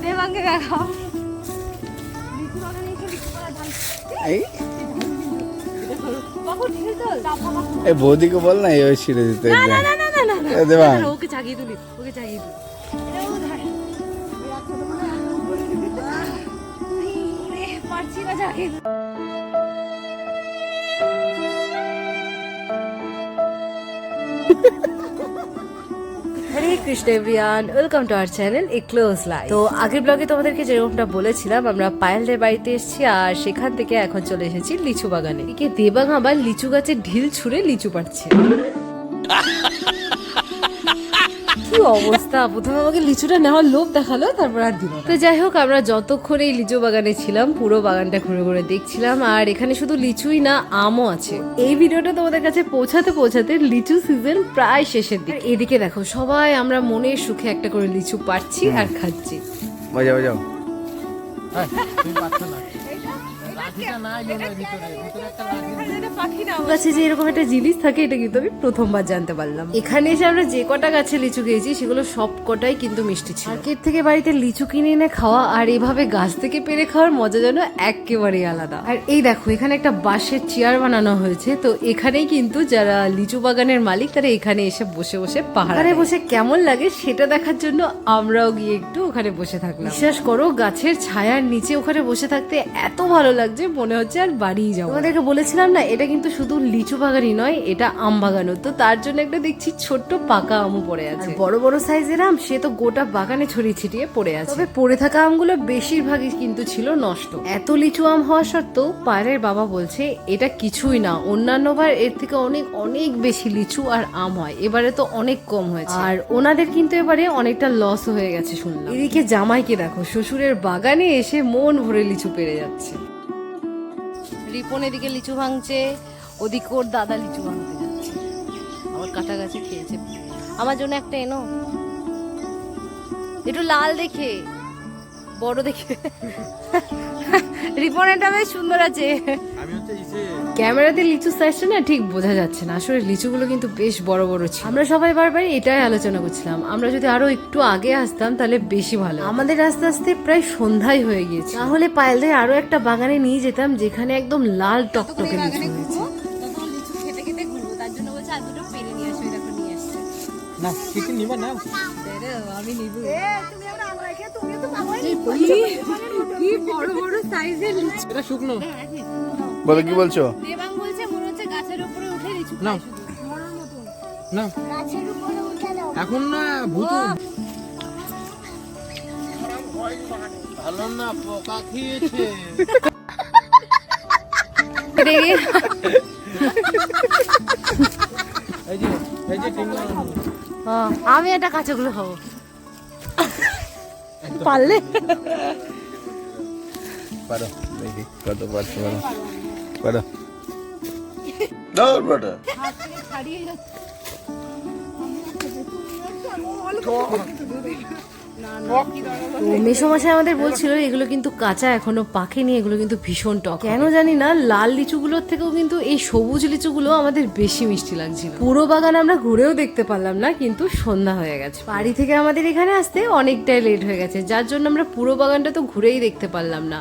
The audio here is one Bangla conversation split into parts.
দেবাঙ্গে দেখাও এই বৌদিকে বল না এই ছিঁড়ে দিতে দেবাং। ওকে জাগিয়ে তুলি ওকে। আহ, ওরে, পারছি না তুলি। Hare Krishna everyone, welcome to our channel a close life. তো আগের ব্লগে তোমাদেরকে যেরকমটা বলেছিলাম, আমরা পায়েলদের বাড়িতে এসেছি আর সেখান থেকে এখন চলে এসেছি লিচু বাগানে। এদিকে দেবাং আবার লিচু গাছে ঢিল ছুঁড়ে লিচু পাচ্ছে কি অবস্থা? প্রথমে আমাকে লিচুটা নেওয়ার লোভ দেখাল তারপর আর দিল তো যাই হোক আমরা যতক্ষণ এই লিচু বাগানে ছিলাম পুরো বাগানটা ঘুরে ঘুরে দেখছিলাম আর এখানে শুধু লিচুই না আমও আছে। এই ভিডিওটা তোমাদের কাছে পৌঁছাতে পৌঁছাতে লিচু সিজন প্রায় শেষের দিকে। এদিকে দেখো সবাই আমরা মনের সুখে একটা করে লিচু পাচ্ছি আর খাচ্ছি। বাজাও বাজাও গাছে যে এরকম একটা জিনিস থাকে এটা কিন্তু আমি প্রথমবার জানতে পারলাম। এখানে এসে আমরা যে কটা গাছে লিচু খেয়েছি সেগুলো সব কটাই কিন্তু মিষ্টি ছিল। মার্কেট থেকে বাড়িতে লিচু কিনে এনে খাওয়া আর এভাবে গাছ থেকে পেরে খাওয়ার মজা যেন একেবারেই আলাদা। আর এই দেখো এখানে একটা বাঁশের চেয়ার বানানো হয়েছে তো এখানেই কিন্তু যারা লিচু বাগানের মালিক তারা এখানে এসে বসে বসে পাহাড়ে বসে কেমন লাগে সেটা দেখার জন্য আমরাও গিয়ে একটু ওখানে বসে থাকলাম। বিশ্বাস করো গাছের ছায়ার নিচে ওখানে বসে থাকতে এত ভালো লাগছে মনে হচ্ছে আর বাড়িই যাব তোমাদেরকে বলেছিলাম না এটা কিন্তু শুধু লিচু বাগানই নয় এটা আম বাগানও। তো তার জন্য একটা দেখছি ছোট্ট পাকা আমও পড়ে আছে। বড় বড় সাইজের আম সে তো গোটা বাগানে ছড়িয়ে ছিটিয়ে পড়ে আছে। তবে পড়ে থাকা আমগুলো বেশিরভাগই কিন্তু ছিল নষ্ট। এত লিচু আম হওয়া সত্ত্বেও পায়ের বাবা বলছে এটা কিছুই না। অন্যান্য বার এর থেকে অনেক অনেক বেশি লিচু আর আম হয়। এবারে তো অনেক কম হয়েছে। আর ওনাদের কিন্তু এবারে অনেকটা লস হয়ে গেছে শুনলাম। এদিকে জামাইকে দেখো শ্বশুরের বাগানে এসে মন ভরে লিচু পেরে যাচ্ছে। রিপন এদিকে লিচু ভাঙছে, ওদিক ওর দাদা লিচু ভাঙতে যাচ্ছে। আমার কাটা গাছে খেয়েছে। আমার জন্য একটা এনো। একটু লাল দেখে, বড় দেখে। রিপন এটা বেশ সুন্দর আছে। ক্যামেরাতে লিচু সাইজটা না ঠিক বোঝা যাচ্ছে না। আসলে লিচুগুলো কিন্তু বেশ বড় বড় ছিল। আমরা সবাই বারবার এটাই আলোচনা করছিলাম। আমরা যদি আরও একটু আগে আসতাম তাহলে বেশি ভালো আমাদের আস্তে আস্তে প্রায় সন্ধ্যায় হয়ে গিয়েছে। তাহলে পায়েলদের আরও একটা বাগানে নিয়ে যেতাম যেখানে একদম লাল টকটকে লিচু হয়েছে। লিচু খেতে খেতে ঘুরবো। তার জন্য বলছে আর দুটো পেরে নিয়ে আসো দেখো নিয়ে না কিছু নিবা না আমি নিব। কি বড় বড় সাইজের এটা শুকনো। বলো কি বলছো? দেবাং বলছে মনে হচ্ছে গাছের উপরে উঠে লিচু না। খায় শুধু। মরার মতন না এখন না ভূত ভালো না পোকা খেয়েছে। এই যে এই যে হ্যাঁ, আমি একটা কাঁচাগুলো খাব। পারলে? পারো কত পারছ পারো পারো তো মেসোমশাই আমাদের বলছিল এগুলো কিন্তু কাঁচা এখনও পাকেনি এগুলো কিন্তু ভীষণ টক কেন জানি না লাল লিচুগুলোর থেকেও কিন্তু এই সবুজ লিচুগুলো আমাদের বেশি মিষ্টি লাগছিল। পুরো বাগান আমরা ঘুরেও দেখতে পারলাম না কিন্তু সন্ধ্যা হয়ে গেছে। বাড়ি থেকে আমাদের এখানে আসতে অনেকটাই লেট হয়ে গেছে যার জন্য আমরা পুরো বাগানটা তো ঘুরেই দেখতে পারলাম না।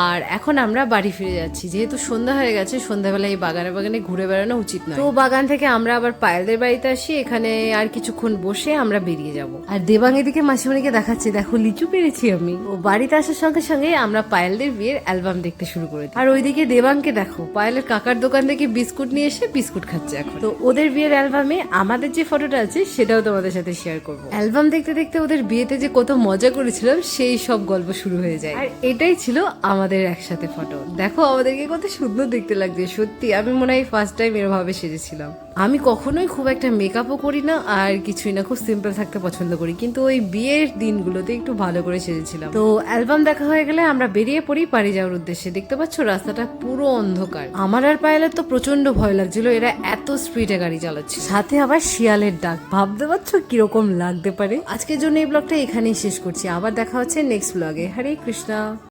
আর এখন আমরা বাড়ি ফিরে যাচ্ছি। যেহেতু সন্ধ্যা হয়ে গেছে সন্ধ্যাবেলায় এই বাগানে বাগানে ঘুরে বেড়ানো উচিত নয়। তো বাগান থেকে আমরা আবার পায়েলদের বাড়িতে আসি এখানে আর কিছুক্ষণ বসে আমরা বেরিয়ে যাব। আর দেবাং এদিকে মাসিমণিকে দেখাচ্ছে দেখো লিচু পেরেছি আমি। ও বাড়িতে আসার সঙ্গে সঙ্গে আমরা পায়েলদের বিয়ের অ্যালবাম দেখতে শুরু করে আর ওইদিকে দেবাংকে দেখো পায়েলের কাকার দোকান থেকে বিস্কুট নিয়ে এসে বিস্কুট খাচ্ছে এখন। তো ওদের বিয়ের অ্যালবামে আমাদের যে ফটোটা আছে সেটাও তোমাদের সাথে শেয়ার করব। অ্যালবাম দেখতে দেখতে ওদের বিয়েতে যে কত মজা করেছিলাম সেই সব গল্প শুরু হয়ে যায়। আর এটাই ছিল আমাদের একসাথে ফটো দেখো, আমাদেরকে কত সুন্দর দেখতে লাগছে, সত্যি। আমি মনে হয় ফার্স্ট টাইম এরভাবে সেজেছিলাম। আমি কখনোই খুব একটা মেকআপও করি না, আর কিছুই না, খুব সিম্পল থাকতে পছন্দ করি। কিন্তু ওই বিয়ের দিনগুলোতে একটু ভালো করে সেজেছিলাম। তো অ্যালবাম দেখা হয়ে গেলে আমরা বেরিয়ে পড়ি বাড়ি যাওয়ার উদ্দেশ্যে। দেখতে পাচ্ছ, রাস্তাটা পুরো অন্ধকার। আমার আর পায়েলের তো প্রচণ্ড ভয় লাগছিল, এরা এত স্পিডে গাড়ি চালাচ্ছে। সাথে আবার শিয়ালের ডাক। ভাবতে পারছ কীরকম লাগতে পারে? আজকের জন্য এই ব্লগটা এখানেই শেষ করছি। আবার দেখা হচ্ছে নেক্সট ব্লগে হরে কৃষ্ণা।